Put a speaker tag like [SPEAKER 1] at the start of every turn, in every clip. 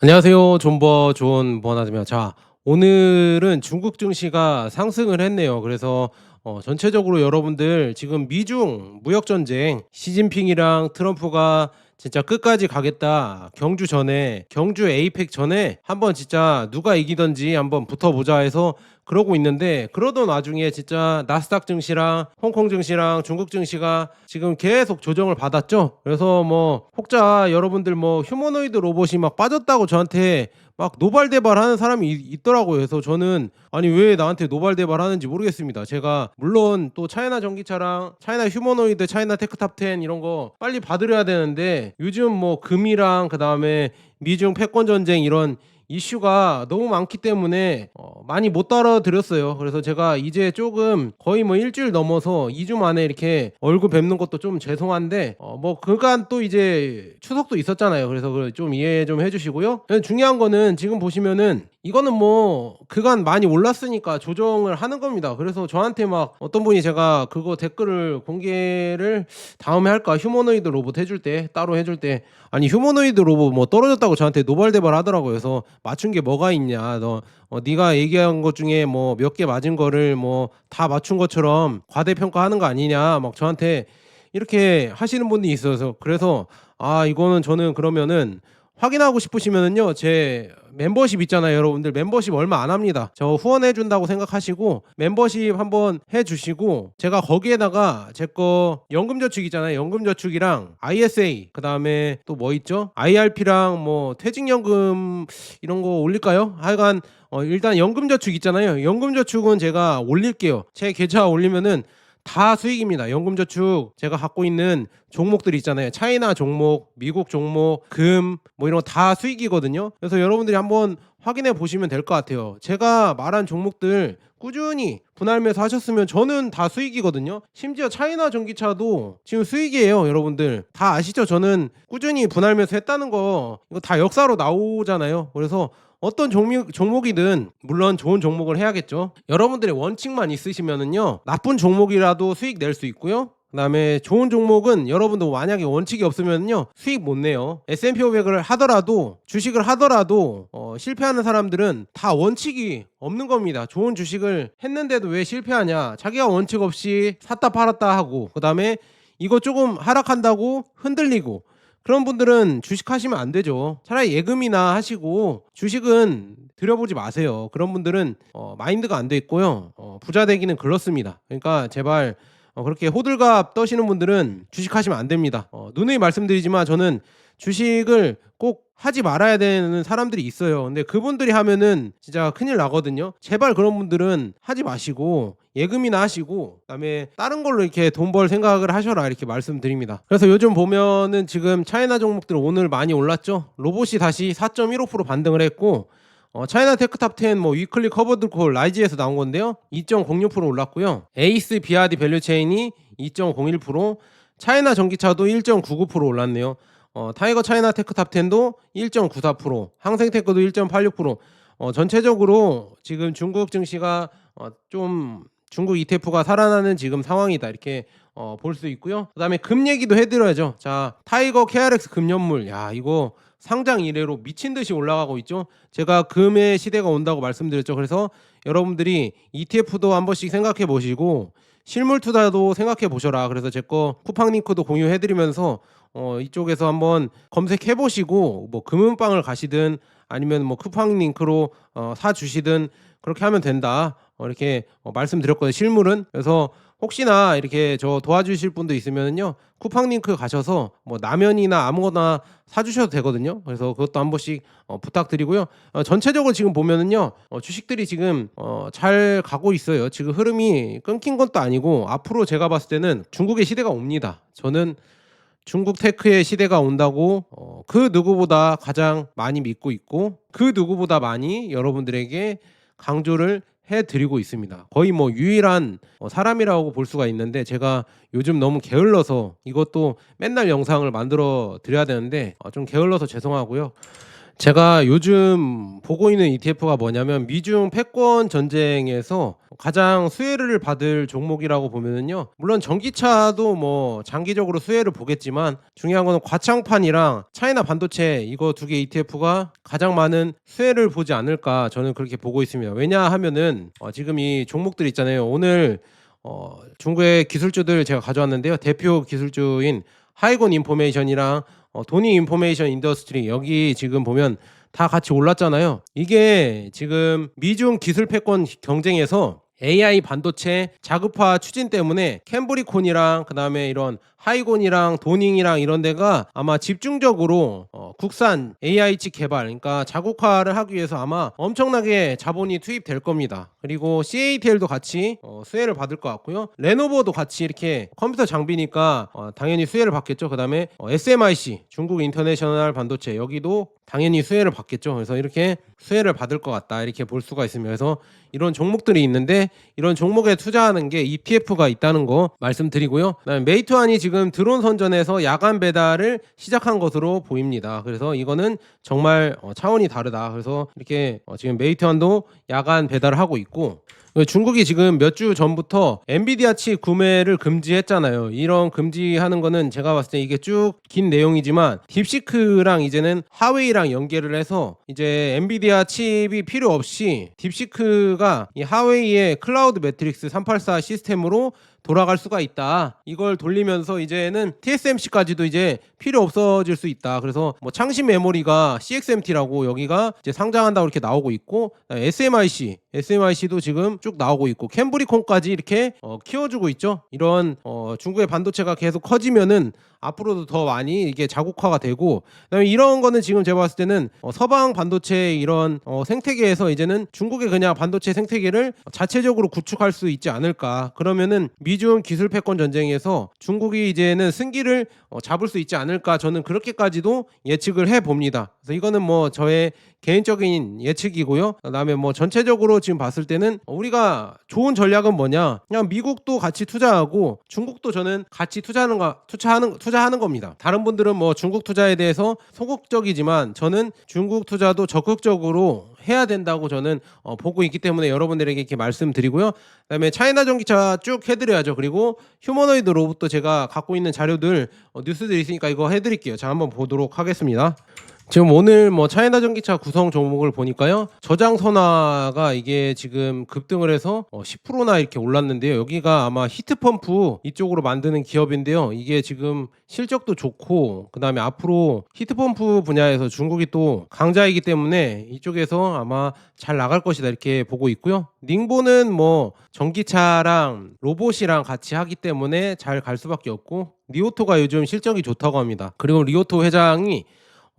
[SPEAKER 1] 안녕하세요. 존버 존 버나드입니다. 자, 오늘은 중국 증시가 상승을 했네요. 그래서 어, 전체적으로 여러분들 지금 미중 무역 전쟁 시진핑이랑 트럼프가 진짜 끝까지 가겠다. 경주 전에 경주 에이펙 전에 한번 진짜 누가 이기던지 한번 붙어보자 해서 그러고 있는데 그러던 와중에 진짜 나스닥 증시랑 홍콩 증시랑 중국 증시가 지금 계속 조정을 받았죠. 그래서 뭐 혹자 여러분들 뭐 휴머노이드 로봇이 막 빠졌다고 저한테 막 노발대발하는 사람이 있- 있더라고요. 그래서 저는 아니 왜 나한테 노발대발하는지 모르겠습니다. 제가 물론 또 차이나 전기차랑 차이나 휴머노이드, 차이나 테크탑 10 이런 거 빨리 받으려야 되는데 요즘 뭐 금이랑 그 다음에 미중 패권 전쟁 이런 이슈가 너무 많기 때문에 어, 많이 못 따라드렸어요. 그래서 제가 이제 조금 거의 뭐 일주일 넘어서 2주 만에 이렇게 얼굴 뵙는 것도 좀 죄송한데 어, 뭐 그간 또 이제 추석도 있었잖아요. 그래서 좀 이해 좀 해주시고요. 중요한 거는 지금 보시면은 이거는 뭐 그간 많이 올랐으니까 조정을 하는 겁니다. 그래서 저한테 막 어떤 분이 제가 그거 댓글을 공개를 다음에 할까 휴머노이드 로봇 해줄 때 따로 해줄 때 아니 휴머노이드 로봇 뭐 떨어졌다고 저한테 노발대발 하더라고요. 그래서 맞춘 게 뭐가 있냐 너 어, 네가 얘기한 것 중에 뭐 몇 개 맞은 거를 뭐 다 맞춘 것처럼 과대평가하는 거 아니냐 막 저한테 이렇게 하시는 분이 있어서 그래서 아 이거는 저는 그러면은 확인하고 싶으시면은요 제 멤버십 있잖아요 여러분들. 멤버십 얼마 안 합니다. 저 후원해 준다고 생각하시고 멤버십 한번 해 주시고 제가 거기에다가 제 거 연금저축 있잖아요. 연금저축이랑 ISA 그 다음에 또 뭐 있죠? IRP랑 뭐 퇴직연금 이런 거 올릴까요? 하여간 어, 일단 연금저축 있잖아요. 연금저축은 제가 올릴게요. 제 계좌 올리면은 다 수익입니다. 연금저축 제가 갖고 있는 종목들 있잖아요. 차이나 종목, 미국 종목, 금 뭐 이런 거 다 수익이거든요. 그래서 여러분들이 한번 확인해 보시면 될 것 같아요. 제가 말한 종목들 꾸준히 분할 매수 하셨으면 저는 다 수익이거든요. 심지어 차이나 전기차도 지금 수익이에요, 여러분들. 다 아시죠? 저는 꾸준히 분할 매수 했다는 거 이거 다 역사로 나오잖아요. 그래서 어떤 종목, 종목이든 물론 좋은 종목을 해야겠죠. 여러분들의 원칙만 있으시면은요 나쁜 종목이라도 수익 낼 수 있고요. 그다음에 좋은 종목은 여러분도 만약에 원칙이 없으면요 수익 못 내요. S&P 500을 하더라도 주식을 하더라도 어, 실패하는 사람들은 다 원칙이 없는 겁니다. 좋은 주식을 했는데도 왜 실패하냐? 자기가 원칙 없이 샀다 팔았다 하고 그다음에 이거 조금 하락한다고 흔들리고 그런 분들은 주식 하시면 안 되죠. 차라리 예금이나 하시고 주식은 들여보지 마세요. 그런 분들은 어, 마인드가 안 돼 있고요. 어, 부자 되기는 그렇습니다. 그러니까 제발 어, 그렇게 호들갑 떠시는 분들은 주식 하시면 안 됩니다. 어, 누누이 말씀드리지만 저는 주식을 꼭 하지 말아야 되는 사람들이 있어요. 근데 그분들이 하면은 진짜 큰일 나거든요. 제발 그런 분들은 하지 마시고 예금이나 하시고 그다음에 다른 걸로 이렇게 돈 벌 생각을 하셔라 이렇게 말씀드립니다. 그래서 요즘 보면은 지금 차이나 종목들 오늘 많이 올랐죠. 로봇이 다시 4.15% 반등을 했고 어, 차이나 테크 탑 10 뭐 위클리 커버드 콜 라이즈에서 나온 건데요. 2.06% 올랐고요. 에이스 비아디 밸류 체인이 2.01%, 차이나 전기차도 1.99% 올랐네요. 어, 타이거 차이나 테크 탑 10도 1.94%, 항생 테크도 1.86%. 어, 전체적으로 지금 중국 증시가 어, 좀 중국 ETF가 살아나는 지금 상황이다 이렇게 어, 볼 수 있고요. 그다음에 금 얘기도 해드려야죠. 자, 타이거 KRX 금연물, 야 이거 상장 이래로 미친 듯이 올라가고 있죠. 제가 금의 시대가 온다고 말씀드렸죠. 그래서 여러분들이 ETF도 한 번씩 생각해 보시고 실물 투자도 생각해 보셔라. 그래서 제 거 쿠팡 링크도 공유해 드리면서 어, 이쪽에서 한번 검색해 보시고 뭐 금은방을 가시든 아니면 뭐 쿠팡 링크로 어, 사 주시든 그렇게 하면 된다. 어, 이렇게 어, 말씀드렸거든요. 실물은 그래서 혹시나 이렇게 저 도와주실 분도 있으면요 쿠팡 링크 가셔서 뭐 라면이나 아무거나 사주셔도 되거든요. 그래서 그것도 한 번씩 어, 부탁드리고요. 어, 전체적으로 지금 보면은요 어, 주식들이 지금 어, 잘 가고 있어요. 지금 흐름이 끊긴 것도 아니고 앞으로 제가 봤을 때는 중국의 시대가 옵니다. 저는 중국 테크의 시대가 온다고 어, 그 누구보다 가장 많이 믿고 있고 그 누구보다 많이 여러분들에게 강조를 해드리고 있습니다. 거의 뭐 유일한 어, 사람이라고 볼 수가 있는데 제가 요즘 너무 게을러서 이것도 맨날 영상을 만들어 드려야 되는데 어, 좀 게을러서 죄송하고요. 제가 요즘 보고 있는 ETF가 뭐냐면 미중 패권 전쟁에서 가장 수혜를 받을 종목이라고 보면은요. 물론 전기차도 뭐 장기적으로 수혜를 보겠지만 중요한 거는 과창판이랑 차이나 반도체 이거 두 개 ETF가 가장 많은 수혜를 보지 않을까 저는 그렇게 보고 있습니다. 왜냐하면은 어, 지금 이 종목들 있잖아요. 오늘 어, 중국의 기술주들 제가 가져왔는데요. 대표 기술주인 하이곤 인포메이션이랑 어, 도니 인포메이션 인더스트리 여기 지금 보면 다 같이 올랐잖아요. 이게 지금 미중 기술 패권 경쟁에서 AI 반도체 자급화 추진 때문에 캠브리콘이랑 그다음에 이런 하이곤이랑 도닝이랑 이런 데가 아마 집중적으로 어, 국산 AI 칩 개발 그러니까 자국화를 하기 위해서 아마 엄청나게 자본이 투입될 겁니다. 그리고 CATL도 같이 어, 수혜를 받을 것 같고요. 레노버도 같이 이렇게 컴퓨터 장비니까 어, 당연히 수혜를 받겠죠. 그다음에 어, SMIC 중국 인터내셔널 반도체 여기도 당연히 수혜를 받겠죠. 그래서 이렇게 수혜를 받을 것 같다 이렇게 볼 수가. 그래서 이런 종목들이 있는데 이런 종목에 투자하는 게 ETF가 있다는 거 말씀드리고요. 그다음에 메이투안이 지금 드론 선전에서 야간 배달을 시작한 것으로 보입니다. 그래서 이거는 정말 어, 차원이 다르다. 그래서 이렇게 어, 지금 메이투안도 야간 배달을 하고 있고 중국이 지금 몇 주 전부터 엔비디아 칩 구매를 금지했잖아요. 이런 금지하는 거는 제가 봤을 때 이게 쭉 긴 내용이지만 딥시크랑 이제는 하웨이랑 연계를 해서 이제 엔비디아 칩이 필요 없이 딥시크가 이 하웨이의 클라우드 매트릭스 384 시스템으로 돌아갈 수가 있다. 이걸 돌리면서 이제는 TSMC까지도 이제 필요 없어질 수 있다. 그래서 뭐 창신 메모리가 CXMT라고 여기가 이제 상장한다고 이렇게 나오고 있고 SMIC, SMIC도 지금 쭉 나오고 있고 캠브리콘까지 이렇게 어, 키워주고 있죠. 이런 어, 중국의 반도체가 계속 커지면은 앞으로도 더 많이 이게 자국화가 되고 그다음에 이런 거는 지금 제가 봤을 때는 어, 서방 반도체 이런 어, 생태계에서 이제는 중국의 그냥 반도체 생태계를 자체적으로 구축할 수 있지 않을까 그러면은 미중 기술 패권 전쟁에서 중국이 이제는 승기를 어, 잡을 수 있지 않을까 저는 그렇게까지도 예측을 해 봅니다. 그래서 이거는 뭐 저의 개인적인 예측이고요. 그다음에 뭐 전체적으로 지금 봤을 때는 우리가 좋은 전략은 뭐냐? 그냥 미국도 같이 투자하고 중국도 저는 같이 투자하는 거 투자하는 투자하는 겁니다. 다른 분들은 뭐 중국 투자에 대해서 소극적이지만 저는 중국 투자도 적극적으로 해야 된다고 저는 어, 보고 있기 때문에 여러분들에게 이렇게 말씀드리고요. 그다음에 차이나 전기차 쭉 해드려야죠. 그리고 휴머노이드 로봇도 제가 갖고 있는 자료들 어, 뉴스들이 있으니까 이거 해드릴게요. 자 한번 보도록 하겠습니다. 지금 오늘 뭐 차이나 전기차 구성 종목을 보니까요. 저장 선화가 이게 지금 급등을 해서 어 10%나 이렇게 올랐는데요. 여기가 아마 히트펌프 이쪽으로 만드는 기업인데요. 이게 지금 실적도 좋고 그다음에 앞으로 히트펌프 분야에서 중국이 또 강자이기 때문에 이쪽에서 아마 잘 나갈 것이다 이렇게 보고 있고요. 닝보는 뭐 전기차랑 로봇이랑 같이 하기 때문에 잘 갈 수밖에 없고 리오토가 요즘 실적이 좋다고 합니다. 그리고 리오토 회장이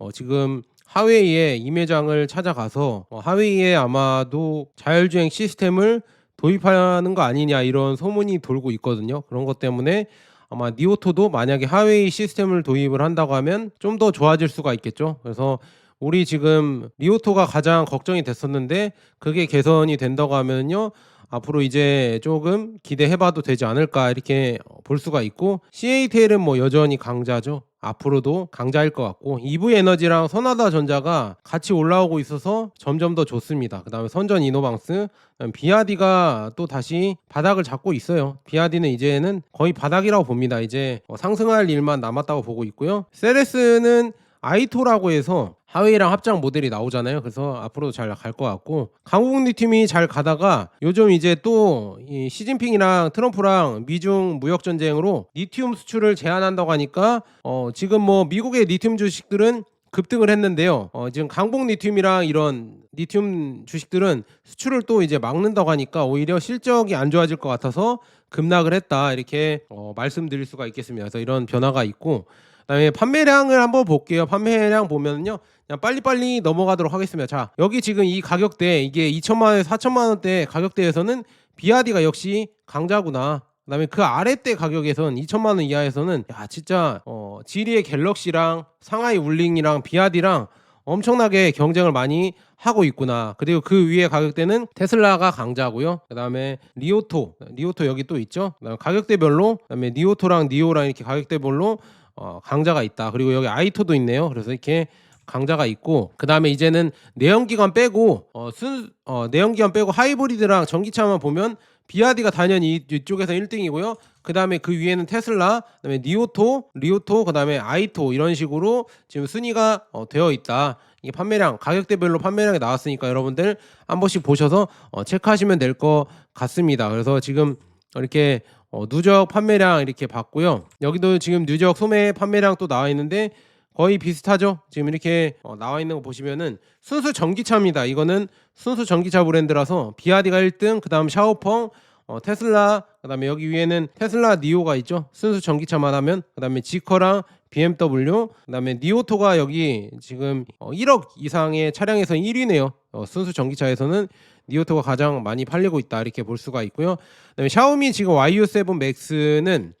[SPEAKER 1] 어, 지금 하웨이의 임회장을 찾아가서 어, 하웨이에 아마도 자율주행 시스템을 도입하는 거 아니냐 이런 소문이 돌고 있거든요. 그런 것 때문에 아마 니오토도 만약에 하웨이 시스템을 도입을 한다고 하면 좀 더 좋아질 수가 있겠죠. 그래서 우리 지금 리오토가 가장 걱정이 됐었는데 그게 개선이 된다고 하면요. 앞으로 이제 조금 기대해봐도 되지 않을까 이렇게 볼 수가 있고 CATL은 뭐 여전히 강자죠. 앞으로도 강자일 것 같고 EV 에너지랑 선하다 전자가 같이 올라오고 있어서 점점 더 좋습니다. 그다음에 선전 이노방스, 비아디가 또 다시 바닥을 잡고 있어요. 비아디는 이제는 거의 바닥이라고 봅니다. 이제 뭐 상승할 일만 남았다고 보고 있고요. 세레스는 아이토라고 해서 하웨이랑 합작 모델이 나오잖아요. 그래서 앞으로도 잘 갈 것 같고 강국리 팀이 잘 가다가 요즘 이제 또이 시진핑이랑 트럼프랑 미중 무역 전쟁으로 리튬 수출을 제한한다고 하니까 어 지금 뭐 미국의 리튬 주식들은 급등을 했는데요. 어 지금 강복 리튬이랑 이런 리튬 주식들은 수출을 또 이제 막는다고 하니까 오히려 실적이 안 좋아질 것 같아서 급락을 했다 이렇게 어 말씀드릴 수가 있겠습니다. 그래서 이런 변화가 있고 그 다음에 판매량을 한번 볼게요. 판매량 보면요. 빨리빨리 넘어가도록 하겠습니다. 자, 여기 지금 이 가격대 이게 2천만 원에서 4천만 원대 가격대에서는 비아디가 역시 강자구나. 그 다음에 그 아래대 가격에선 2천만 원 이하에서는 야 진짜 어, 지리의 갤럭시랑 상하이 울링이랑 비아디랑 엄청나게 경쟁을 많이 하고 있구나. 그리고 그 위에 가격대는 테슬라가 강자고요. 그다음에 리오토, 리오토 여기 또 있죠. 그다음에 가격대별로 그다음에 리오토랑 니오랑 이렇게 가격대별로 어, 강자가 있다. 그리고 여기 아이토도 있네요. 그래서 이렇게 강자가 있고 그 다음에 이제는 내연기관 빼고 어, 순 어, 내연기관 빼고 하이브리드랑 전기차만 보면 비아디가 당연히 이- 이쪽에서 1등이고요. 그 다음에 그 위에는 테슬라, 그 다음에 니오토, 리오토, 그 다음에 아이토 이런 식으로 지금 순위가 어, 되어 있다. 이게 판매량 가격대별로 판매량이 나왔으니까 여러분들 한 번씩 보셔서 어, 체크하시면 될 것 같습니다. 그래서 지금 이렇게 어, 누적 판매량 이렇게 봤고요. 여기도 지금 누적 소매 판매량 또 나와 있는데 거의 비슷하죠. 지금 이렇게 어, 나와 있는 거 보시면은 순수 전기차입니다. 이거는 순수 전기차 브랜드라서 비아디가 1등, 그다음 샤오펑, 어, 테슬라, 그다음에 여기 위에는 테슬라 니오가 있죠. 순수 전기차만 하면 그다음에 지커랑 BMW, 그다음에 니오토가 여기 지금 어, 1억 이상의 차량에서 1위네요. 어, 순수 전기차에서는 니오토가 가장 많이 팔리고 있다 이렇게 볼 수가 있고요. 그다음에 샤오미 지금 YU7 맥스는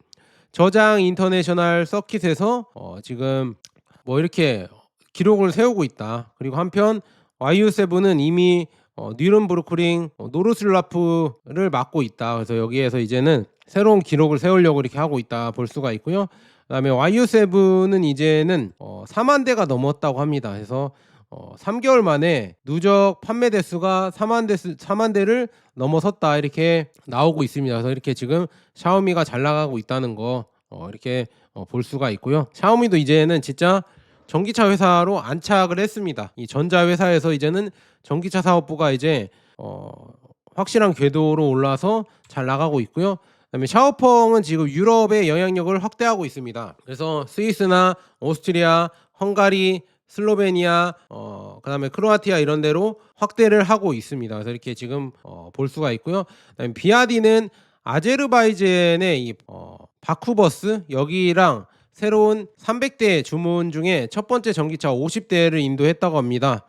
[SPEAKER 1] 저장 인터내셔널 서킷에서 어, 지금 뭐 이렇게 기록을 세우고 있다. 그리고 한편 YU7은 이미 어, 뉴른부르크링 어, 노르슬라프를 맡고 있다. 그래서 여기에서 이제는 새로운 기록을 세우려고 이렇게 하고 있다 볼 수가 있고요. 그다음에 YU7은 이제는 어, 4만 대가 넘었다고 합니다. 그래서 어, 3개월 만에 누적 판매 대수가 4만 대 4만 대를 넘어섰다 이렇게 나오고 있습니다. 그래서 이렇게 지금 샤오미가 잘 나가고 있다는 거 어, 이렇게 어, 볼 수가 있고요. 샤오미도 이제는 진짜 전기차 회사로 안착을 했습니다. 이 전자 회사에서 이제는 전기차 사업부가 이제 어, 확실한 궤도로 올라서 잘 나가고 있고요. 그다음에 샤오펑은 지금 유럽의 영향력을 확대하고 있습니다. 그래서 스위스나 오스트리아, 헝가리, 슬로베니아, 어, 그다음에 크로아티아 이런 데로 확대를 하고 있습니다. 그래서 이렇게 지금 어, 볼 수가 있고요. 그다음에 비아디는 아제르바이젠의 이 어, 바쿠버스 여기랑 새로운 300대 주문 중에 첫 번째 전기차 50대를 인도했다고 합니다.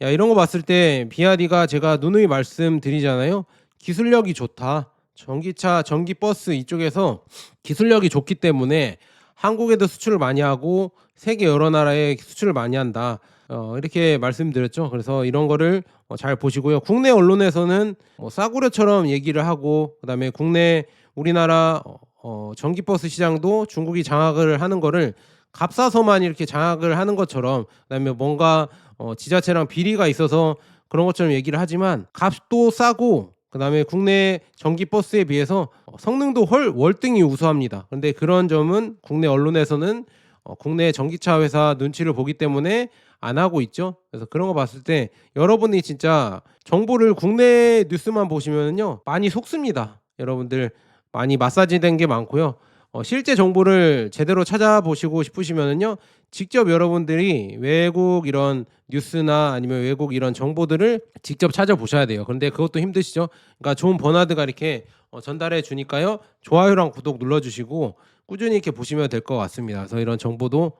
[SPEAKER 1] 야 이런 거 봤을 때 비아디가 제가 누누이 말씀드리잖아요. 기술력이 좋다. 전기차, 전기버스 이쪽에서 기술력이 좋기 때문에 한국에도 수출을 많이 하고 세계 여러 나라에 수출을 많이 한다. 어, 이렇게 말씀드렸죠. 그래서 이런 거를 어, 잘 보시고요. 국내 언론에서는 뭐 싸구려처럼 얘기를 하고 그다음에 국내 우리나라 어, 어, 전기버스 시장도 중국이 장악을 하는 거를 값싸서만 이렇게 장악을 하는 것처럼 그다음에 뭔가 어, 지자체랑 비리가 있어서 그런 것처럼 얘기를 하지만 값도 싸고 그다음에 국내 전기 버스에 비해서 어, 성능도 헐 월등히 우수합니다. 그런데 그런 점은 국내 언론에서는 어, 국내 전기차 회사 눈치를 보기 때문에 안 하고 있죠. 그래서 그런 거 봤을 때 여러분이 진짜 정보를 국내 뉴스만 보시면요 많이 속습니다. 여러분들 많이 마사지된 게 많고요. 어, 실제 정보를 제대로 찾아보시고 싶으시면은요 직접 여러분들이 외국 이런 뉴스나 아니면 외국 이런 정보들을 직접 찾아보셔야 돼요. 그런데 그것도 힘드시죠? 그러니까 좋은 버나드가 이렇게 어, 전달해 주니까요. 좋아요랑 구독 눌러주시고 꾸준히 이렇게 보시면 될 것 같습니다. 그래서 이런 정보도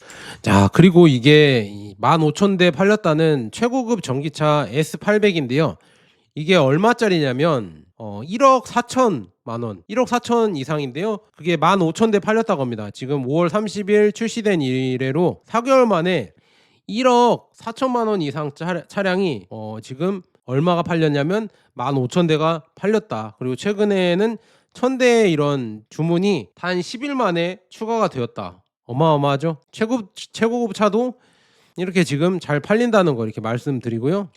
[SPEAKER 1] 자 그리고 이게 15,000대 팔렸다는 최고급 전기차 S800인데요. 이게 얼마짜리냐면 어, 1억 4천만 원, 1억 4천 이상인데요. 그게 15,000대 팔렸다고 합니다. 지금 5월 30일 출시된 이래로 4개월 만에 1억 4천만 원 이상 차, 차량이 어, 지금 얼마가 팔렸냐면 15,000대가 팔렸다. 그리고 최근에는 1000대 이런 주문이 단 10일 만에 추가가 되었다. 어마어마하죠. 최고 최고급 차도 이렇게 지금 잘 팔린다는 거 이렇게 말씀드리고요.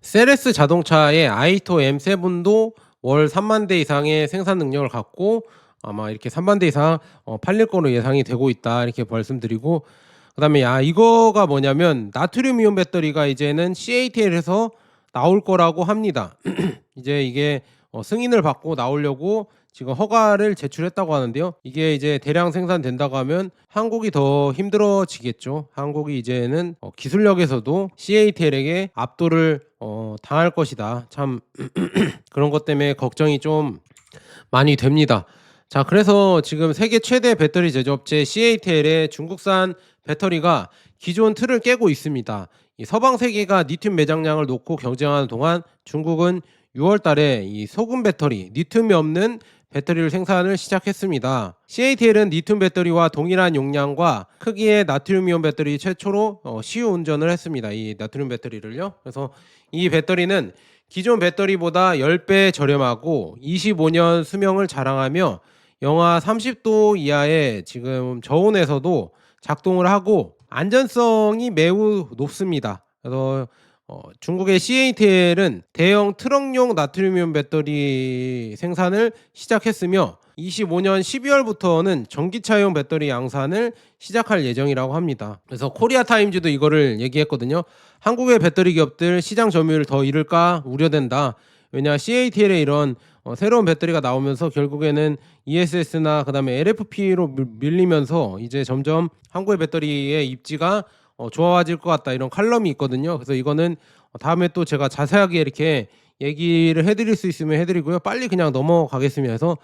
[SPEAKER 1] 세레스 자동차의 아이토 M7도 월 3만 대 이상의 생산 능력을 갖고 아마 이렇게 3만 대 이상 어, 팔릴 거로 예상이 되고 있다 이렇게 말씀드리고 그다음에 야 이거가 뭐냐면 나트륨 이온 배터리가 이제는 CATL에서 나올 거라고 합니다. 이제 이게 어, 승인을 받고 나오려고 지금 허가를 제출했다고 하는데요. 이게 이제 대량 생산된다고 하면 한국이 더 힘들어지겠죠. 한국이 이제는 어, 기술력에서도 CATL에게 압도를 어, 당할 것이다. 참 그런 것 때문에 걱정이 좀 많이 됩니다. 자, 그래서 지금 세계 최대 배터리 제조업체 CATL의 중국산 배터리가 기존 틀을 깨고 있습니다. 이 서방 세계가 리튬 매장량을 놓고 경쟁하는 동안 중국은 6월 달에 이 소금 배터리, 리튬이 없는 배터리를 생산을 시작했습니다. CATL은 리튬 배터리와 동일한 용량과 크기의 나트륨이온 배터리 최초로 어, 시유 운전을 했습니다. 이 나트륨 배터리를요. 그래서 이 배터리는 기존 배터리보다 10배 저렴하고 25년 수명을 자랑하며 영하 30도 이하의 지금 저온에서도 작동을 하고 안전성이 매우 높습니다. 그래서 어, 중국의 CATL은 대형 트럭용 나트륨이온 배터리 생산을 시작했으며 25년 12월부터는 전기차용 배터리 양산을 시작할 예정이라고 합니다. 그래서 코리아 타임즈도 이거를 얘기했거든요. 한국의 배터리 기업들 시장 점유율 더 잃을까 우려된다. 왜냐 CATL의 이런 어, 새로운 배터리가 나오면서 결국에는 ESS나 그다음에 LFP로 밀리면서 이제 점점 한국의 배터리의 입지가 어, 좋아질 것 같다 이런 칼럼이 있거든요. 그래서 이거는 어, 다음에 또 제가 자세하게 이렇게 얘기를 해드릴 수 있으면 해드리고요. 빨리 그냥 넘어가겠습니다. 그래서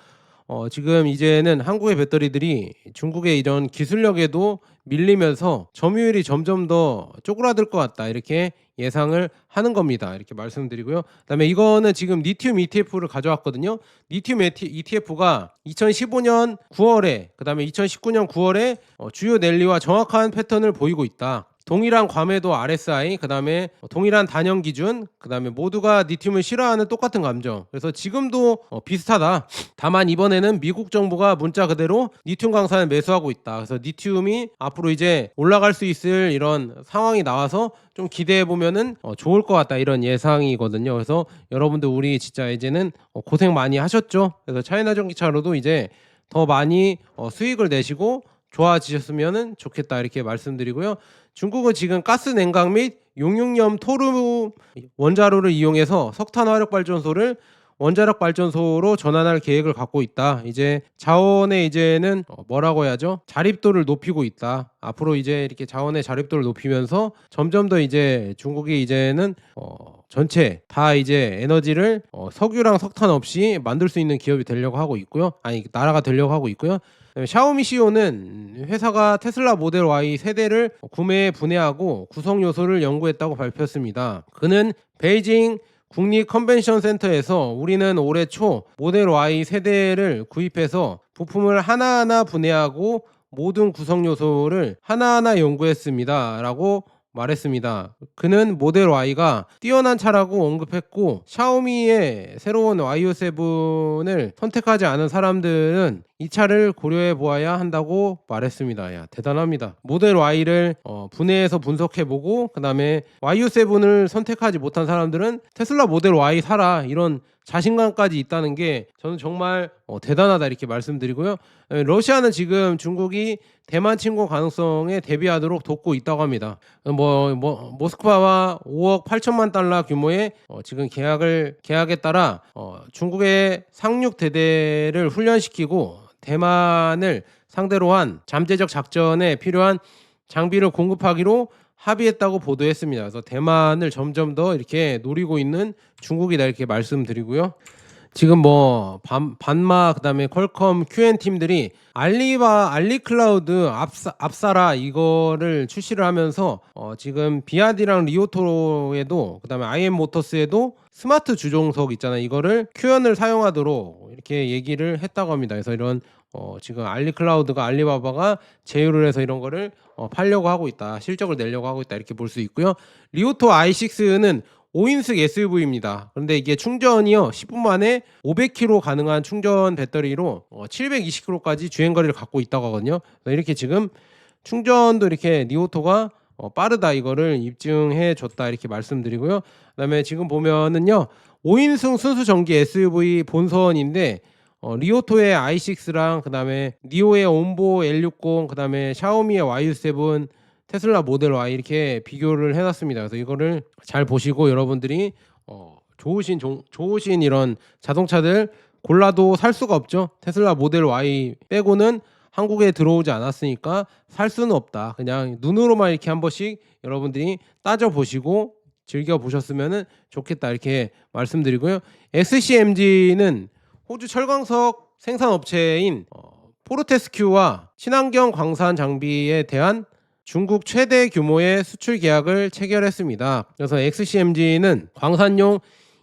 [SPEAKER 1] 어, 지금 이제는 한국의 배터리들이 중국의 이런 기술력에도 밀리면서 점유율이 점점 더 쪼그라들 것 같다 이렇게 예상을 하는 겁니다. 이렇게 말씀드리고요. 그다음에 이거는 지금 리튬 ETF를 가져왔거든요. 리튬 ETF가 2015년 9월에 그다음에 2019년 9월에 어, 주요 랠리와 정확한 패턴을 보이고 있다. 동일한 괌에도 RSI, 그 다음에 동일한 단연 기준, 그 다음에 모두가 리튬을 싫어하는 똑같은 감정. 그래서 지금도 어, 비슷하다. 다만 이번에는 미국 정부가 문자 그대로 리튬 강산을 매수하고 있다. 그래서 리튬이 앞으로 이제 올라갈 수 있을 이런 상황이 나와서 좀 기대해 보면은 어, 좋을 것 같다 이런 예상이거든요. 그래서 여러분들 우리 진짜 이제는 어, 고생 많이 하셨죠. 그래서 차이나 전기차로도 이제 더 많이 어, 수익을 내시고 좋아지셨으면 좋겠다 이렇게 말씀드리고요. 중국은 지금 가스 냉각 및 용융염 토르 원자로를 이용해서 석탄 화력 발전소를 원자력 발전소로 전환할 계획을 갖고 있다. 이제 자원의 이제는 어, 뭐라고 해야죠? 자립도를 높이고 있다. 앞으로 이제 이렇게 자원의 자립도를 높이면서 점점 더 이제 중국이 이제는 어 전체 다 이제 에너지를 어 석유랑 석탄 없이 만들 수 있는 기업이 되려고 하고 있고요. 아니 나라가 되려고 하고 있고요. 샤오미 CEO는 회사가 테슬라 모델 Y 세대를 구매에 분해하고 구성 요소를 연구했다고 발표했습니다. 그는 베이징 국립 컨벤션 센터에서 우리는 올해 초 모델 Y 세대를 구입해서 부품을 하나하나 분해하고 모든 구성 요소를 하나하나 연구했습니다. 라고 말했습니다. 그는 모델 Y가 뛰어난 차라고 언급했고 샤오미의 새로운 YO7을 선택하지 않은 사람들은 이 차를 고려해 보아야 한다고 말했습니다. 야 대단합니다. 모델 Y를 어, 분해해서 분석해 보고 그 다음에 YO7을 선택하지 못한 사람들은 테슬라 모델 Y 사라 이런 자신감까지 있다는 게 저는 정말 어, 대단하다 이렇게 말씀드리고요. 러시아는 지금 중국이 대만 침공 가능성에 대비하도록 돕고 있다고 합니다. 뭐, 뭐 모스크바와 5억 8천만 달러 규모의 어, 지금 계약을 계약에 따라 어, 중국의 상륙 대대를 훈련시키고 대만을 상대로 한 잠재적 작전에 필요한 장비를 공급하기로 합의했다고 보도했습니다. 그래서 대만을 점점 더 이렇게 노리고 있는 중국이다 이렇게 말씀드리고요. 지금 뭐 반, 반마 그다음에 퀄컴 QN 팀들이 알리바 알리클라우드 앞사, 앞사라 이거를 출시를 하면서 어, 지금 비아디랑 리오토에도 그다음에 IM 모터스에도 스마트 주종석 있잖아요. 이거를 QN을 사용하도록 이렇게 얘기를 했다고 합니다. 그래서 이런 어, 지금 알리클라우드가 알리바바가 제휴를 해서 이런 거를 어, 팔려고 하고 있다. 실적을 내려고 하고 있다. 이렇게 볼 수 있고요. 리오토 i6는 5인승 SUV입니다. 그런데 이게 충전이요 10분 만에 500km 가능한 충전 배터리로 어, 720km까지 주행 거리를 갖고 있다고 하거든요. 이렇게 지금 충전도 이렇게 리오토가 어, 빠르다 이거를 입증해 줬다 이렇게 말씀드리고요. 그다음에 지금 보면은요 5인승 순수 전기 SUV 본선인데 어, 리오토의 i6랑 그다음에 니오의 온보 L60 그다음에 샤오미의 Y7 테슬라 모델 Y 이렇게 비교를 해놨습니다. 그래서 이거를 잘 보시고 여러분들이 어, 좋으신 종, 좋으신 이런 자동차들 골라도 살 수가 없죠. 테슬라 모델 Y 빼고는 한국에 들어오지 않았으니까 살 수는 없다. 그냥 눈으로만 이렇게 한 번씩 여러분들이 따져 보시고 즐겨 보셨으면 좋겠다 이렇게 말씀드리고요. SCMG는 호주 철광석 생산업체인 어, 포르테스큐와 친환경 광산 장비에 대한 중국 최대 규모의 수출 계약을 체결했습니다. 그래서 XCMG는 광산용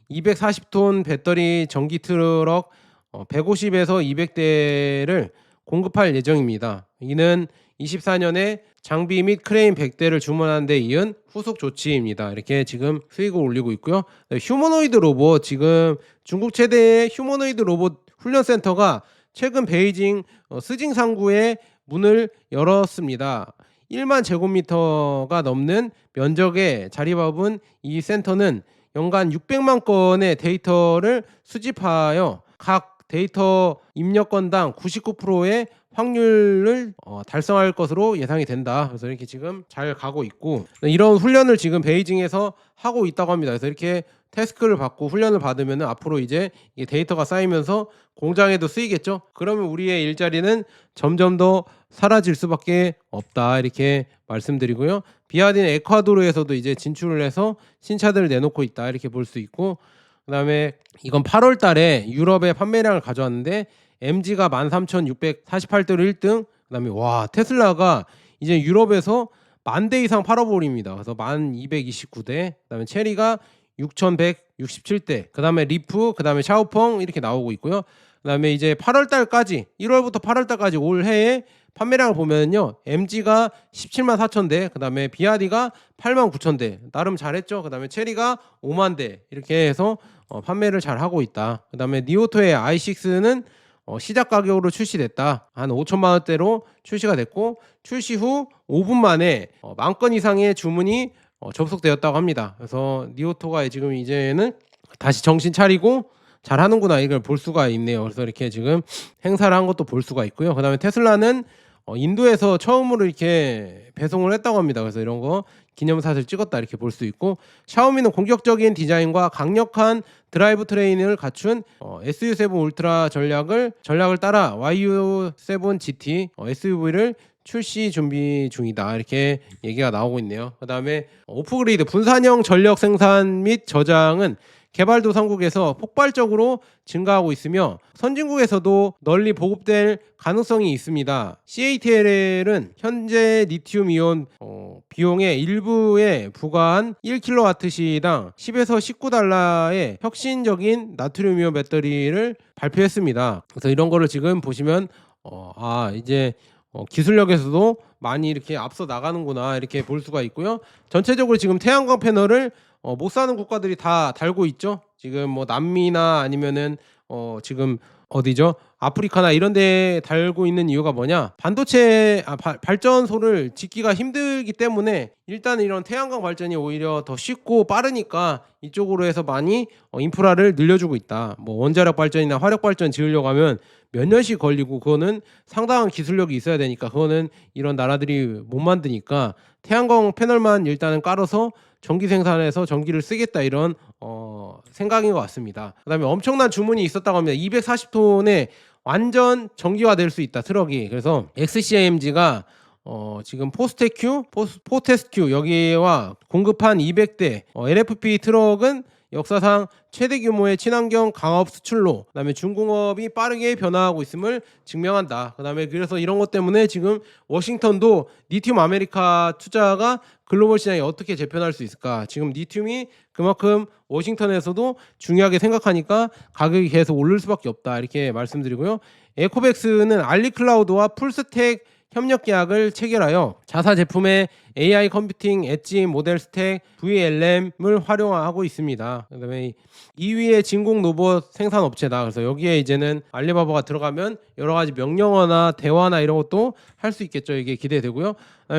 [SPEAKER 1] 240톤 배터리 전기 트럭 150에서 200대를 공급할 예정입니다. 이는 24년에 장비 및 크레인 100대를 주문한 데 이은 후속 조치입니다. 이렇게 지금 수익을 올리고 있고요. 네, 휴머노이드 로봇 지금 중국 최대의 휴머노이드 로봇 훈련센터가 최근 베이징 어, 스징 상구에 문을 열었습니다. 1만 제곱미터가 넘는 면적에 자리 잡은 이 센터는 연간 600만 건의 데이터를 수집하여 각 데이터 입력 건당 99%의 확률을 어, 달성할 것으로 예상이 된다. 그래서 이렇게 지금 잘 가고 있고 이런 훈련을 지금 베이징에서 하고 있다고 합니다. 그래서 이렇게 태스크를 받고 훈련을 받으면 앞으로 이제 이 데이터가 쌓이면서 공장에도 쓰이겠죠. 그러면 우리의 일자리는 점점 더 사라질 수밖에 없다 이렇게 말씀드리고요. 비아딘 에콰도르에서도 이제 진출을 해서 신차들을 내놓고 있다 이렇게 볼 수 있고 그다음에 이건 8월 달에 유럽의 판매량을 가져왔는데 MG가 13,648대로 1등 그다음에 와 테슬라가 이제 유럽에서 만 대 이상 팔아버립니다. 그래서 1,229대 그다음에 체리가 6,167대 그다음에 리프 그다음에 샤오펑 이렇게 나오고 있고요. 그다음에 이제 8월 달까지 1월부터 8월 달까지 올해에 판매량을 보면요. MG가 17만 4천 대, 그다음에 비아디가 8만 9천 대. 나름 잘했죠. 그다음에 체리가 5만 대. 이렇게 해서 어, 판매를 잘 하고 있다. 그다음에 니오토의 i6는 어, 시작 가격으로 출시됐다. 한 5천만 원대로 출시가 됐고 출시 후 5분 만에 어, 만건 이상의 주문이 어, 접속되었다고 합니다. 그래서 니오토가 지금 이제는 다시 정신 차리고 잘 하는구나 이걸 볼 수가 있네요. 그래서 이렇게 지금 행사를 한 것도 볼 수가 있고요. 그다음에 테슬라는 어, 인도에서 처음으로 이렇게 배송을 했다고 합니다. 그래서 이런 거 기념사를 찍었다 이렇게 볼 수 있고 샤오미는 공격적인 디자인과 강력한 드라이브 트레인을 갖춘 어, SU7 울트라 전략을 전략을 따라 YU7 GT 어, SUV를 출시 준비 중이다 이렇게 얘기가 나오고 있네요. 그다음에 오프그리드 분산형 전력 생산 및 저장은 개발도상국에서 폭발적으로 증가하고 있으며 선진국에서도 널리 보급될 가능성이 있습니다. CATL은 현재 리튬 이온 어, 비용의 일부에 부과한 1kWh당 10에서 19달러의 혁신적인 나트륨 이온 배터리를 발표했습니다. 그래서 이런 거를 지금 보시면 어, 아 이제 어, 기술력에서도 많이 이렇게 앞서 나가는구나 이렇게 볼 수가 있고요. 전체적으로 지금 태양광 패널을 어, 못 사는 국가들이 다 달고 있죠. 지금 뭐 남미나 아니면은 어, 지금 어디죠? 아프리카나 이런 데 달고 있는 이유가 뭐냐? 반도체 아, 바- 발전소를 짓기가 힘들기 때문에 일단 이런 태양광 발전이 오히려 더 쉽고 빠르니까 이쪽으로 해서 많이 어, 인프라를 늘려주고 있다. 뭐 원자력 발전이나 화력 발전 지으려고 하면 몇 년씩 걸리고 그거는 상당한 기술력이 있어야 되니까 그거는 이런 나라들이 못 만드니까 태양광 패널만 일단은 깔아서 전기 생산해서 전기를 쓰겠다 이런 어, 생각인 것 같습니다. 그다음에 엄청난 주문이 있었다고 합니다. 240톤의 완전 전기화될 수 있다 트럭이. 그래서 XCMG가 어, 지금 포스테큐, 포스, 포테스큐 여기와 공급한 200대 어, LFP 트럭은 역사상 최대 규모의 친환경 강업 수출로 그다음에 중공업이 빠르게 변화하고 있음을 증명한다. 그다음에 그래서 이런 것 때문에 지금 워싱턴도 리튬 아메리카 투자가 글로벌 시장에 어떻게 재편할 수 있을까? 지금 리튬이 그만큼 워싱턴에서도 중요하게 생각하니까 가격이 계속 오를 수밖에 없다. 이렇게 말씀드리고요. 에코백스는 알리클라우드와 풀스택 협력 계약을 체결하여 자사 제품의 AI 컴퓨팅 엣지 모델 스택 VLM을 활용하고 있습니다. 그다음에 2위의 진공 로봇 생산 업체다. 그래서 여기에 이제는 알리바바가 들어가면 여러 가지 명령어나 대화나 이런 것도 할 수 있겠죠. 이게 기대되고요.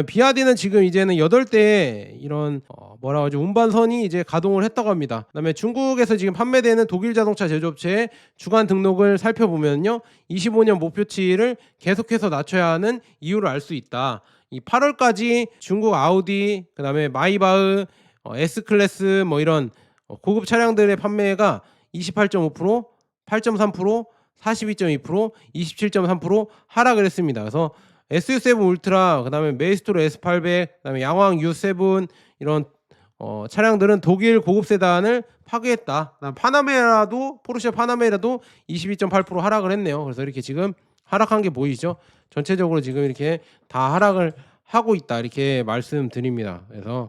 [SPEAKER 1] 비아디는 지금 이제는 8대 이런 어, 뭐라 하죠 운반선이 이제 가동을 했다고 합니다. 그다음에 중국에서 지금 판매되는 독일 자동차 제조업체의 주간 등록을 살펴보면요. 25년 목표치를 계속해서 낮춰야 하는 이유를 알 수 있다. 이 8월까지 중국 아우디, 그다음에 마이바흐, 어, S 클래스 뭐 이런 어, 고급 차량들의 판매가 28.5%, 8.3%, 42.2%, 27.3% 하락을 했습니다. 그래서 SU7 울트라, 그다음에 메이스토로 S800, 그다음에 양왕 U7 이런 어, 차량들은 독일 고급 세단을 파괴했다. 파나메라도 포르쉐 파나메라도 22.8% 하락을 했네요. 그래서 이렇게 지금 하락한 게 보이죠? 전체적으로 지금 이렇게 다 하락을 하고 있다 이렇게 말씀드립니다. 그래서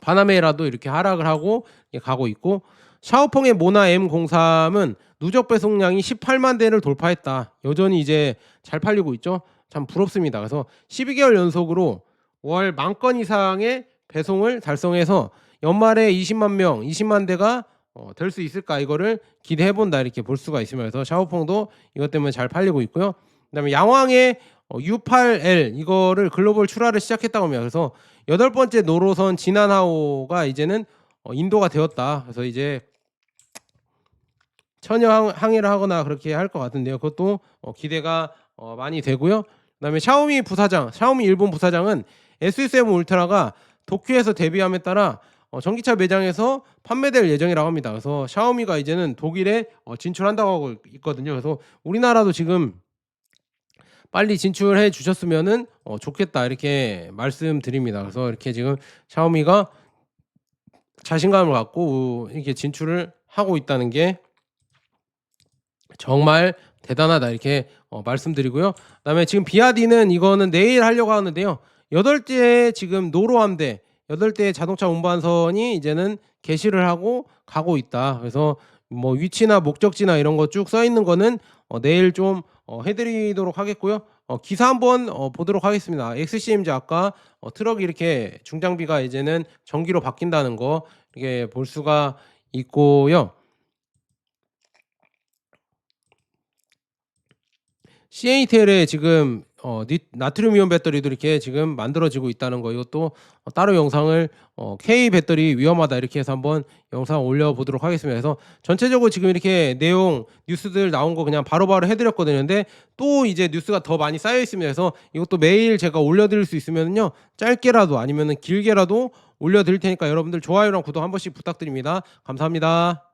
[SPEAKER 1] 파나메라도 이렇게 하락을 하고 가고 있고 샤오펑의 모나 M03은 누적 배송량이 18만 대를 돌파했다. 여전히 이제 잘 팔리고 있죠. 참 부럽습니다. 그래서 12개월 연속으로 월 만 건 이상의 배송을 달성해서 연말에 20만 명, 20만 대가 어, 될 수 있을까 이거를 기대해 본다 이렇게 볼 수가 있으면서 샤오펑도 이것 때문에 잘 팔리고 있고요. 그다음에 양왕의 어, U8L 이거를 글로벌 출하를 시작했다고 합니다. 그래서 여덟 번째 노로선 진안하오가 이제는 어, 인도가 되었다. 그래서 이제 천여 항- 항해를 하거나 그렇게 할 것 같은데요. 그것도 어, 기대가 어, 많이 되고요. 그다음에 샤오미 부사장, 샤오미 일본 부사장은 S7 울트라가 도쿄에서 데뷔함에 따라 어, 전기차 매장에서 판매될 예정이라고 합니다. 그래서 샤오미가 이제는 독일에 어, 진출한다고 하고 있거든요. 그래서 우리나라도 지금 빨리 진출해 주셨으면은 어, 좋겠다 이렇게 말씀드립니다. 그래서 이렇게 지금 샤오미가 자신감을 갖고 이렇게 진출을 하고 있다는 게 정말 대단하다 이렇게 어, 말씀드리고요. 그다음에 지금 비아디는 이거는 내일 하려고 하는데요. 여덟째 지금 노로함대 여덟대 자동차 운반선이 이제는 개시를 하고 가고 있다. 그래서 뭐 위치나 목적지나 이런 거 쭉 써 있는 거는 어, 내일 좀 어, 해드리도록 하겠고요. 어, 기사 한번 어, 보도록 하겠습니다. XCMG 아까 어, 트럭이 이렇게 중장비가 이제는 전기로 바뀐다는 거 이렇게 볼 수가 있고요. CATL에 지금 어, 니- 나트륨 이온 배터리도 이렇게 지금 만들어지고 있다는 거 이것도 어, 따로 영상을 어, K 배터리 위험하다 이렇게 해서 한번 영상 올려보도록 하겠습니다. 그래서 전체적으로 지금 이렇게 내용 뉴스들 나온 거 그냥 바로바로 해드렸거든요. 근데 또 이제 뉴스가 더 많이 쌓여 있습니다. 그래서 이것도 매일 제가 올려드릴 수 있으면요 짧게라도 아니면은 길게라도 올려드릴 테니까 여러분들 좋아요랑 구독 한 번씩 부탁드립니다. 감사합니다.